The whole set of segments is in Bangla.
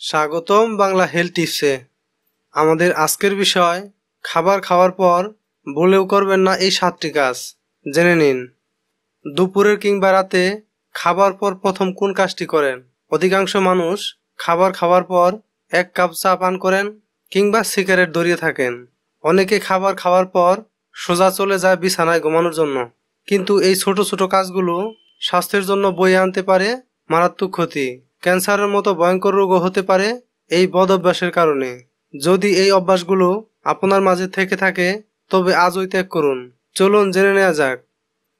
স্বাগতম বাংলা হেলথ টিপসে। আমাদের আজকের বিষয়, খাবার খাওয়ার পর বলেও করবেন না এই সাতটি কাজ। জেনে নিন। দুপুরের কিংবা রাতে খাবার পর প্রথম কোন কাজটি করেন? অধিকাংশ মানুষ খাবার খাওয়ার পর এক কাপ চা পান করেন কিংবা সিগারেট ধরিয়ে থাকেন। অনেকে খাবার খাওয়ার পর সোজা চলে যায় বিছানায় ঘুমানোর জন্য। কিন্তু এই ছোট ছোট কাজগুলো স্বাস্থ্যের জন্য বয়ে আনতে পারে মারাত্মক ক্ষতি। ক্যান্সারের মতো ভয়ঙ্কর রোগও হতে পারে এই বদ অভ্যাসের কারণে। যদি এই অভ্যাসগুলো আপনার মাঝে থেকে থাকে, তবে আজই ত্যাগ করুন। চলুন জেনে নেওয়া যাক।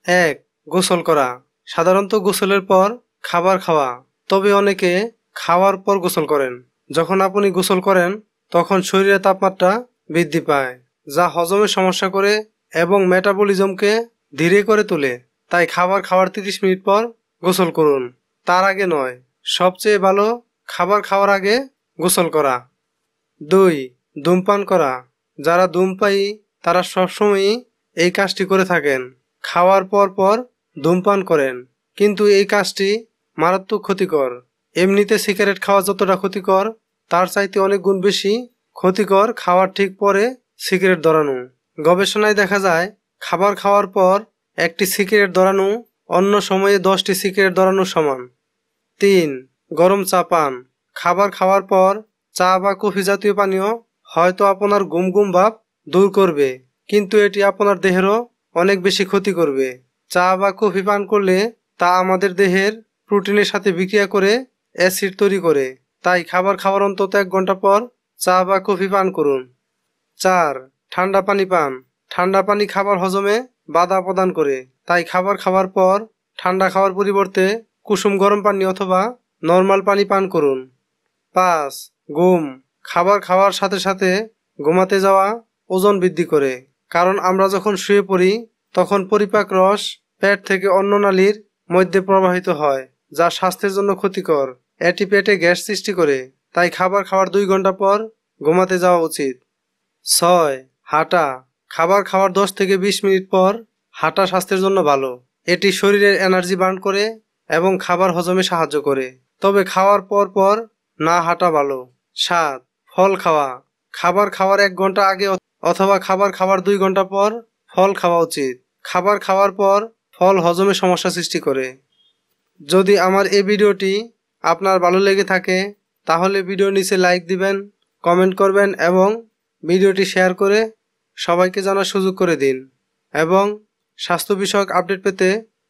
এক, গোসল করা। সাধারণত গোসলের পর খাবার খাওয়া। তবে অনেকে খাওয়ার পর গোসল করেন। যখন আপনি গোসল করেন, তখন শরীরের তাপমাত্রা বৃদ্ধি পায়, যা হজমের সমস্যা করে এবং মেটাবলিজমকে ধীরে করে তোলে। তাই খাবার খাওয়ার তিরিশ মিনিট পর গোসল করুন। তার আগে নয় সবচেয়ে ভালো খাবার খাওয়ার আগে গোসল করা। দুই, ধূমপান করা। যারা ধূমপায়ী, তারা সবসময়ই এই কাজটি করে থাকেন। খাওয়ার পর পর ধূমপান করেন। কিন্তু এই কাজটি মারাত্মক ক্ষতিকর। এমনিতে সিগারেট খাওয়া যতটা ক্ষতিকর, তার চাইতে অনেক গুণ বেশি ক্ষতিকর খাওয়ার ঠিক পরে সিগারেট ধরানো। গবেষণায় দেখা যায়, খাবার খাওয়ার পর একটি সিগারেট ধরানো অন্য সময়ে দশটি সিগারেট ধরানো সমান। তিন, গরম চা পান। খাবার খাওয়ার পর চা বা কফি জাতীয় পানীয় হয়তো আপনার গুম গুম ভাব দূর করবে, কিন্তু এটি আপনার দেহেরও অনেক বেশি ক্ষতি করবে। চা বা কফি পান করলে তা আমাদের দেহের প্রোটিনের সাথে বিক্রিয়া করে অ্যাসিড তৈরি করে। তাই খাবার খাওয়ার অন্তত এক ঘণ্টা পর চা বা কফি পান করুন। চার, ঠান্ডা পানি পান। ঠান্ডা পানি খাবার হজমে বাধা প্রদান করে। তাই খাবার খাওয়ার পর ঠান্ডা খাওয়ার পরিবর্তে কুসুম গরম পানি অথবা নর্মাল পানি পান করুন। পাঁচ, ঘুম। খাবার খাওয়ার সাথে সাথে ঘুমাতে যাওয়া ওজন বৃদ্ধি করে। কারণ আমরা যখন শুয়ে পড়ি, তখন পরিপাক রস পেট থেকে অন্য নালীর মধ্যে প্রবাহিত হয়, যা স্বাস্থ্যের জন্য ক্ষতিকর। এটি পেটে গ্যাস সৃষ্টি করে, তাই খাবার খাওয়ার দুই ঘণ্টা পর ঘুমাতে যাওয়া উচিত। ছয়, হাঁটা। খাবার খাওয়ার দশ থেকে বিশ মিনিট পর হাঁটা স্বাস্থ্যের জন্য ভালো। এটি শরীরের এনার্জি বার্ন করে এবং খাবার হজমে সাহায্য করে। তবে খাওয়ার পর পর না হাঁটা ভালো। সাত ফল খাওয়া। খাবার খাওয়ার এক ঘণ্টা আগে অথবা খাবার খাওয়ার দুই ঘণ্টা পর ফল খাওয়া উচিত। খাবার খাওয়ার পর ফল হজমে সমস্যা সৃষ্টি করে। যদি আমার এই ভিডিওটি আপনার ভালো লেগে থাকে, তাহলে ভিডিও নিচে লাইক দিবেন, কমেন্ট করবেন এবং ভিডিওটি শেয়ার করে সবাইকে জানার সুযোগ করে দিন। এবং স্বাস্থ্য বিষয়ক আপডেট পেতে